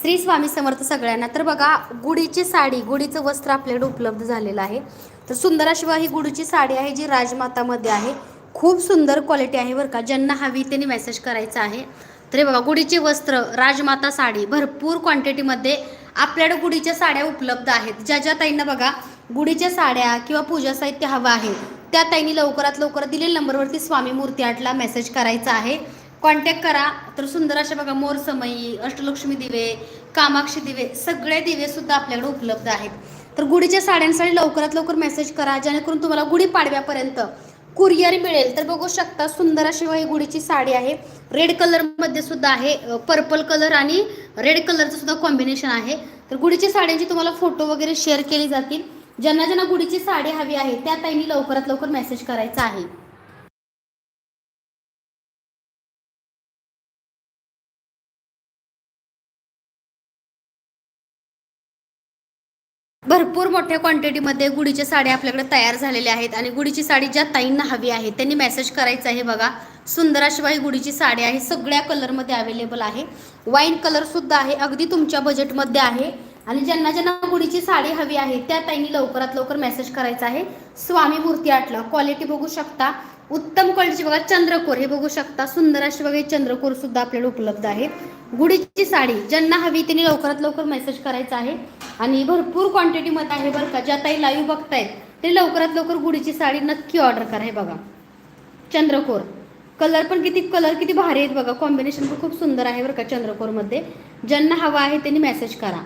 श्री स्वामी समर्थ सगळ्यांना. तर बघा गुढीची साडी गुढीचं वस्त्र आपल्याकडे उपलब्ध झालेलं आहे. तर सुंदर ही गुढीची साडी आहे जी राजमातामध्ये आहे. खूप सुंदर क्वालिटी आहे बरं का. ज्यांना हवी त्यांनी मेसेज करायचा आहे. तरी बघा गुढीचे वस्त्र राजमाता साडी भरपूर क्वांटिटीमध्ये आपल्याकडे गुढीच्या साड्या उपलब्ध आहेत. ज्या ज्या ताईंना बघा गुढीच्या साड्या किंवा पूजा साहित्य हवं आहे त्या ताईंनी लवकरात लवकर दिलेल्या नंबरवरती स्वामी मूर्ती आठला मेसेज करायचा आहे. कॉन्टॅक्ट करा. तर सुंदर अशा बघा मोरसमयी अष्टलक्ष्मी दिवे कामाक्षी दिवे सगळे दिवे सुद्धा आपल्याकडे उपलब्ध आहेत. तर गुढीच्या साड्यांसाठी लवकरात लवकर मेसेज करा जेणेकरून तुम्हाला गुढी पाडव्यापर्यंत कुरिअर मिळेल. तर बघू शकता सुंदर अशी ही गुढीची साडी आहे. रेड कलरमध्ये सुद्धा आहे पर्पल कलर आणि रेड कलरचं सुद्धा कॉम्बिनेशन आहे. तर गुढीच्या साड्यांची तुम्हाला फोटो वगैरे शेअर केले जातील. ज्यांना ज्यांना गुढीची साडी हवी आहे त्या ताईंनी लवकरात लवकर मेसेज करायचा आहे. भरपूर मोठ्या क्वांटिटीमध्ये गुढीच्या साड्या आपल्याकडे तयार झालेल्या आहेत. आणि गुढीची साडी ज्या ताईंना हवी आहे त्यांनी मेसेज करायचा आहे बघा. सुंदर अशी बाई गुढीची साडी आहे सगळ्या कलरमध्ये अवेलेबल आहे. वाईन कलरसुद्धा आहे अगदी तुमच्या बजेटमध्ये आहे. आणि ज्यांना ज्यांना गुढीची साडी हवी आहे त्या ताईंनी लवकरात लवकर मेसेज करायचा आहे. स्वामी मूर्ती आटलं क्वालिटी बघू शकता. उत्तम क्वालिटीची बघा चंद्रकोर हे बघू शकता. सुंदर अशी बघा चंद्रकोर सुद्धा आपल्याला उपलब्ध आहे गुढीची साडी ज्यांना हवी त्यांनी लवकरात लवकर मेसेज करायचा आहे. आणि भरपूर क्वांटिटीमध्ये आहे बरं का ज्या ताई लाईव्ह बघतायत ते लवकरात लवकर गुढीची साडी नक्की ऑर्डर करा हे बघा. चंद्रकोर. कलर पण किती कलर किती भारी आहेत बघा. कॉम्बिनेशन पण खूप सुंदर आहे बरं का चंद्रकोरमध्ये. ज्यांना हवा आहे त्यांनी मेसेज करा.